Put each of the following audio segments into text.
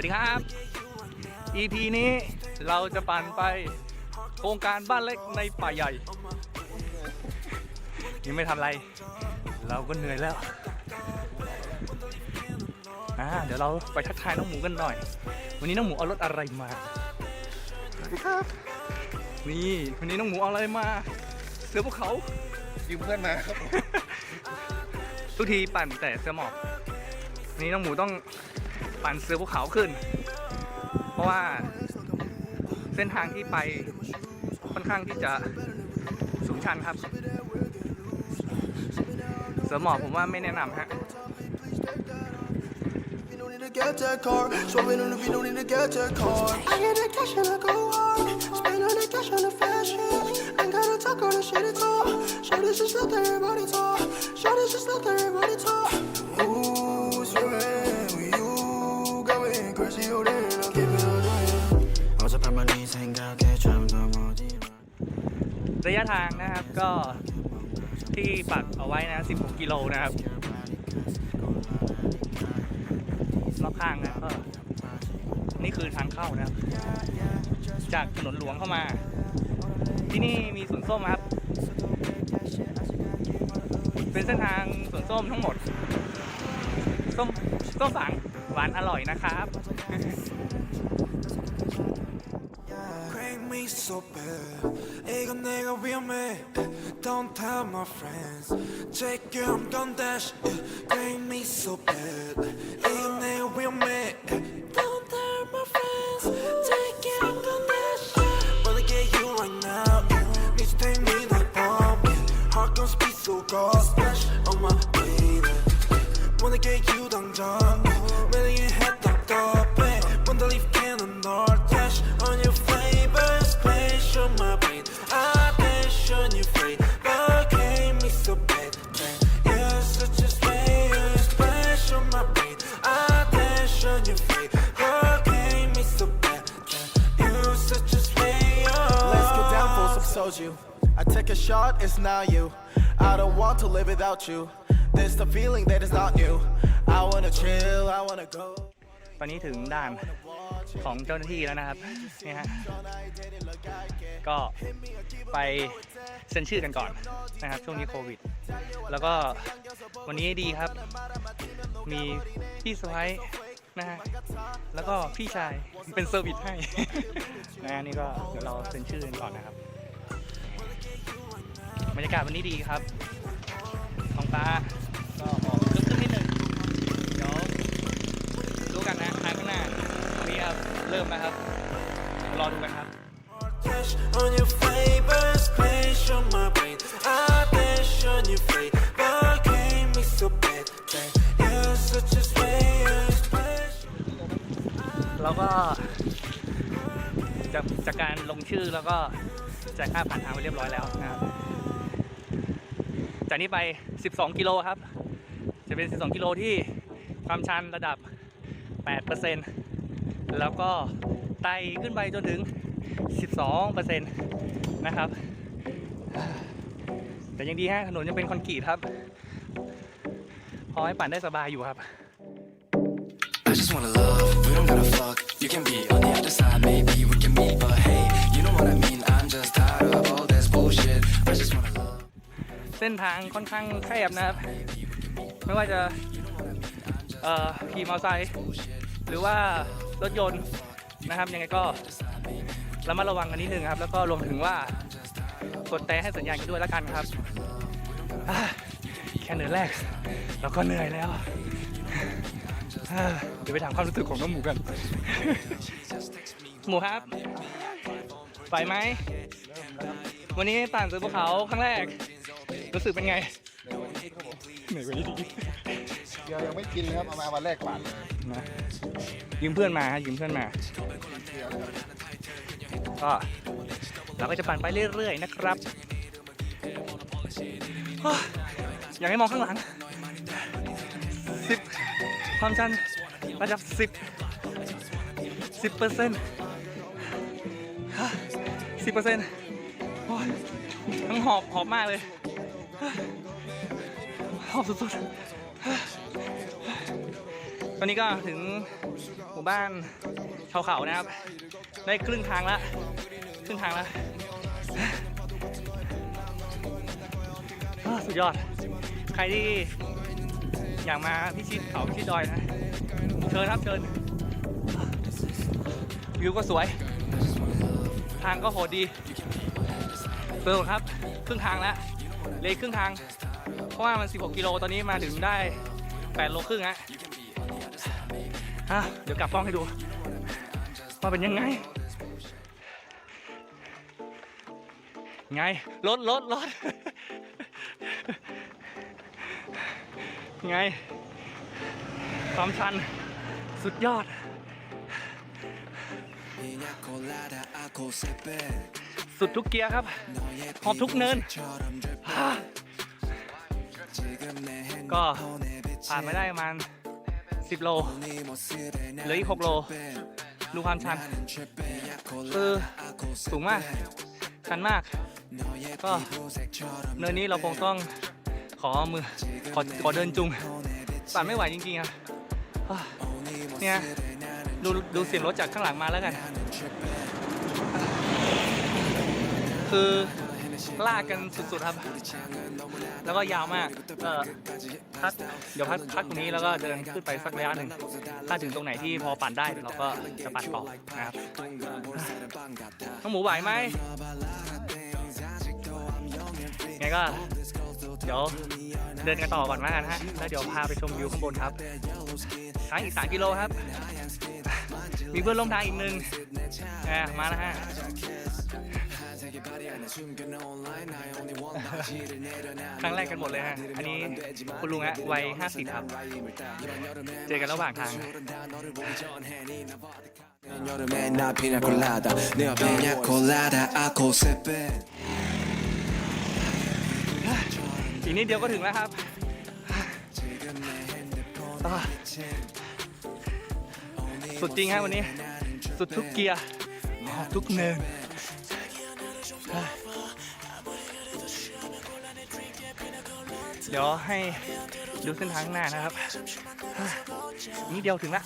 สวัสดีครับ EP นี้เราจะปั่นไปโครงการบ้านเล็กในป่าใหญ่ ยังไม่ทำอะไร เราก็เหนื่อยแล้วอ่าเดี๋ยวเราไปทักทายน้องหมูกันหน่อย วันนี้น้องหมูเอารถอะไรมานี่วันนี้น้องหมูเอาอะไรมา เสือภูเขา ยืมเพื่อนมาครับทุกทีปั่นแต่เสือหมอบวันนี้น้องหมูต้อง ปั่นเสือภูเขาขึ้น เพราะว่าเส้นทางที่ไปค่อนข้างที่จะสูงชันครับ เสือหมอบผมว่าไม่แนะนำฮะ We don't need to get that car. Swerving on the beat, don't need to get that car. I get the cash and I go hard. Spend all the cash on the fashion. Ain't gotta talk all the shit at all. Show this just let everybody talk. Show this just let everybody talk. ยะทางนะครับ ก็ที่ปักเอาไว้นะ 16 กิโลนะครับรอบข้างนะก็นี่คือทางเข้านะครับ จากถนนหลวงเข้ามา ที่นี่มีสวนส้มครับ เป็นเส้นทางสวนส้มทั้งหมด ส้มส้มฝังหวานอร่อยนะครับ Crank me so bad 이건 내가 위험해 Don't tell my friends Check your I'm gon' dash Crank me so bad 이건 내가 위험해 Don't tell my friends Check your I'm gon' dash Wanna get you right now Need to take me like bomb Heart gon' speed so cold Splash on my baby Wanna get you 당장 down for some soju. I take a shot, it's not you. I don't want to live without you. There's the feeling that is not new. I wanna chill, I wanna go. ตอนนี้ถึงด่านของเจ้าหน้าที่แล้วนะครับนี่ฮะก็ไปเซ็นชื่อกันก่อนนะครับ ช่วงนี้โควิด แล้วก็วันนี้ดีครับ มีพี่สะพ้ายนะฮะแล้วก็พี่ชายเป็นเซอร์วิสให้ นะฮะนี่ก็เดี๋ยวเราเซ็นชื่อกันก่อนนะครับากาศวันนี้ดีครับท้องฟ้าก็ออกคึกๆนิดนึงเดี๋ยวรู้กันนะทางข้างหน้าตรงนี้ครับเริ่มแล้วครับรอดูกันครับ dash on your flavor, splash on my brain. I dash on your flavor, came me so bad. Damn, You're such a slayer, splash. แล้วก็จากจากการลงชื่อแล้วก็จ่ายค่าผ่านทางไปเรียบร้อยแล้วนะครับ จากนี้ไป 12 กิโลครับ จะเป็น 12 กิโลที่ความชันระดับ 8%แล้วก็ไต่ขึ้นไปจนถึง 12%นะครับ แต่ยังดีฮะถนนยังเป็นคอนกรีตครับ พอให้ปั่นได้สบายอยู่ครับ I just wanna love, we don't gotta fuck. You can be on the other side, maybe we can meet, but hey, you know what I mean. I'm just tired of all this bullshit. เส้นทางค่อนข้างแคบนะครับ ไม่ว่าจะเอ่อขี่มอเตอร์ไซค์หรือว่ารถยนต์นะครับ ยังไงก็ระมัดระวังกันนิดนึงครับ แล้วก็รวมถึงว่ากดแต่ให้สัญญาณกันด้วยแล้วกันครับแค่เหนื่อยแรกเราก็เหนื่อยแล้วเดี๋ยวไปถามความรู้สึกของน้องหมูกัน หมูครับ ไปไหม วันนี้ต่างเสือภูเขาครั้งแรก รู้สึกเป็นไงเหนื่อยกว่านี้ดีเดี๋ยวยังไม่กินเลยครับเอามาวันแรกก่อนเลยนะยืมเพื่อนมาฮะยืมเพื่อนมาก็เราก็จะปั่นไปเรื่อยๆนะครับโอ้ยอยากให้มองข้างหลังสิบความชันระดับสิบสิบเปอร์เซ็นต์สิบเปอร์เซ็นต์ทั้งหอบหอบมากเลย หอบสุดๆ ตอนนี้ก็ถึงหมู่บ้านชาวเขานะครับ ได้ครึ่งทางและครึ่งทางแล้วสุดยอด ใครที่อยากมาพิชิตเขาพิชิตดอยนะ เชิญครับเชิญ วิวก็สวย ทางก็โหดดีเปิดครับ ครึ่งทางแล้ว เลยครึ่งทาง เพราะว่ามัน 16 กิโลตอนนี้มาถึงได้ 8 โลครึ่งฮะเดี๋ยวกลับกล้องให้ดูว่าเป็นยังไง ไงรถรถรถไง ความชันสุดยอด Pina colada ako sepe สุดทุกเกียร์ครับ หอบทุกเนิน ก็ผ่านไปได้ประมาณ10 โลเหลืออีก 6 โล ดูความชันคือสูงมาก ชันมาก ก็เนินนี้เราคงต้องขอมือขอขอเดินจุงปั่นไม่ไหวจริงๆครับเนี่ยดูดูเสียงรถจากข้างหลังมาแล้วกัน คือลากกันสุดๆครับ แล้วก็ยาวมากเออพักเดี๋ยวพักพักตรงนี้แล้วก็เดินขึ้นไปสักระยะหนึ่ง ถ้าถึงตรงไหนที่พอปั่นได้เราก็จะปั่นต่อนะครับน้องหมูไหวไหมไงก็ เดี๋ยวเดินกันต่อก่อนมากันฮะ แล้วเดี๋ยวพาไปชมวิวข้างบนครับทางอีก 3 กิโลครับ มีเพื่อนร่วมทางอีกหนึ่งมาแล้วฮะ ครั้งแรกกันหมดเลยฮะ อันนี้คุณลุงฮะวัยห้าสิบครับ เจอกันระหว่างทาง อีกนิดเดียวก็ถึงแล้วครับสุดจริงฮะวันนี้ สุดทุกเกียร์ ทุกเนิน เดี๋ยวให้ดูเส้นทางข้างหน้านะครับนิดเดียวถึงละ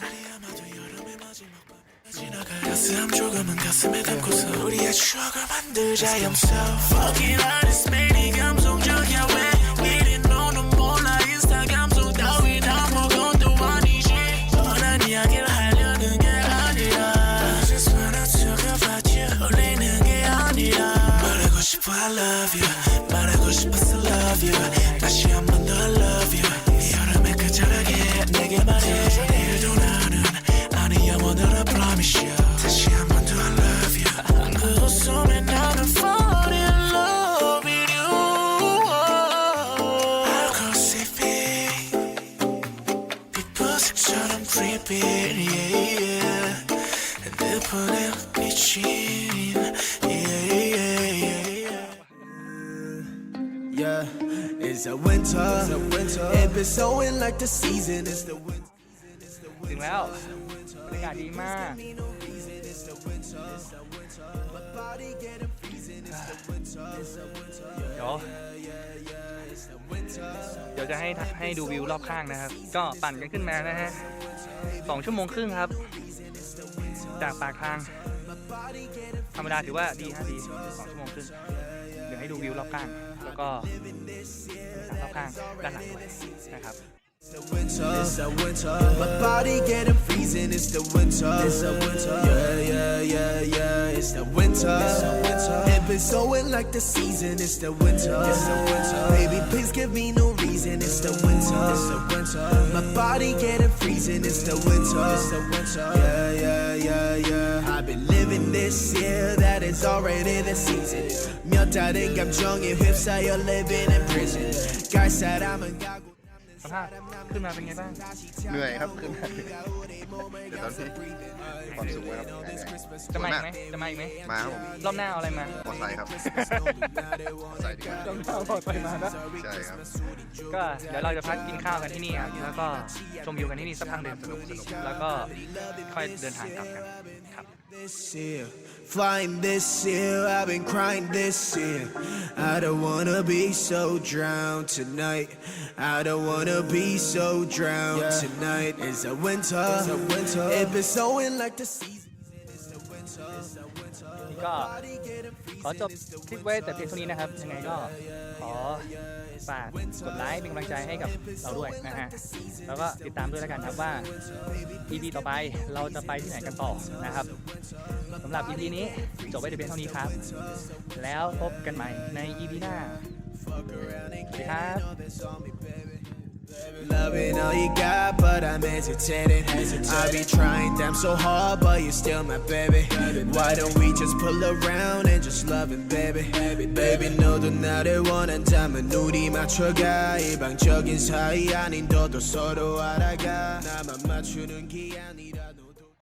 가슴 조금은 가슴에 담고서 우리의 추억을 만들자 I'm so fucking honest man 이 감성적이야 왜 아니 영원으로 promise you 다시 한 번 더 I love you 그 웃음에 나는 fall in love with you Alcohol 빛보색처럼 dripping yeah yeah 내 폰에 비친 yeah yeah yeah Yeah, it's a winter. It's a winter. It been snowing like the season. It's the winter. ถึงแล้วบรรย ากาศดีมาก เดี๋ยวเดี๋ยวจะให้ให้ดูวิวรอบข้างนะครับ ก็ปั่นกันขึ้นมานะฮะสองชั่วโมงครึ่งครับ จากปากทาง ธรรมดาถือว่าดีฮะดีสองชั่วโมงครึ่งเดี๋ยวให้ดูวิวรอบข้าง แล้วก็รอบข้างด้านหลังด้วยนะครับ It's the winter. My body getting freezing. It's the winter. It's the winter. Yeah, yeah, yeah, yeah. It's the winter. It's the winter. It been snowing like the season. It's the winter. It's the winter. Baby, please give me no reason. It's the winter. It's the winter. My body getting freezing. It's the winter. It's the winter. Yeah, yeah, yeah, yeah. I've been living this year that is already the season. Mjötadig, I'm drunk and whips are living in prison. Guy said I'm a goggle. สภาพขึ้นมาเป็นไงบ้าง เหนื่อยครับขึ้นมาเดี๋ยวตอนนี้มีความสุขไหมครับเหนื่อยๆจะมาอีกสวยไหมจะมาอีกไหมมาครับผมรอบหน้าเอาอะไรมามอไซค์ครับมอไซค์ดีกว่าต้องเอาไปมานะใช่ครับก็เดี๋ยวเราจะพักกินข้าวกันที่นี่ครับแล้วก็ชมวิวกันที่นี่สักพักหนึ่งสนุกสนุกแล้วก็ค่อยเดินทางกลับกันครับ This year, flying this year, I've been crying this year. I don't wanna be so drowned tonight. I don't wanna be so drowned. Tonight is a winter. it's a winter. It been snowing like the season. ก็ขอจบคลิปไว้แต่เพียงเท่านี้นะครับ ยังไงก็ขอฝากกดไลค์เป็นกำลังใจให้กับเราด้วยนะฮะ แล้วก็ติดตามด้วยแล้วกันครับว่า EP ต่อไปเราจะไปที่ไหนกันต่อนะครับสำหรับ EP นี้จบไว้แต่เพียงเท่านี้ครับ แล้วพบกันใหม่ใน EP หน้าสวัสดีครับ Loving all you got, but I'm hesitating. I be trying damn so hard, but you're still my baby. Why don't we just pull around and just love it, baby? Baby, 너도 나를 원한다면 우리 맞춰가. 일방적인 사이 아닌 너도 서로 알아가. 나만 맞추는 게 아니라.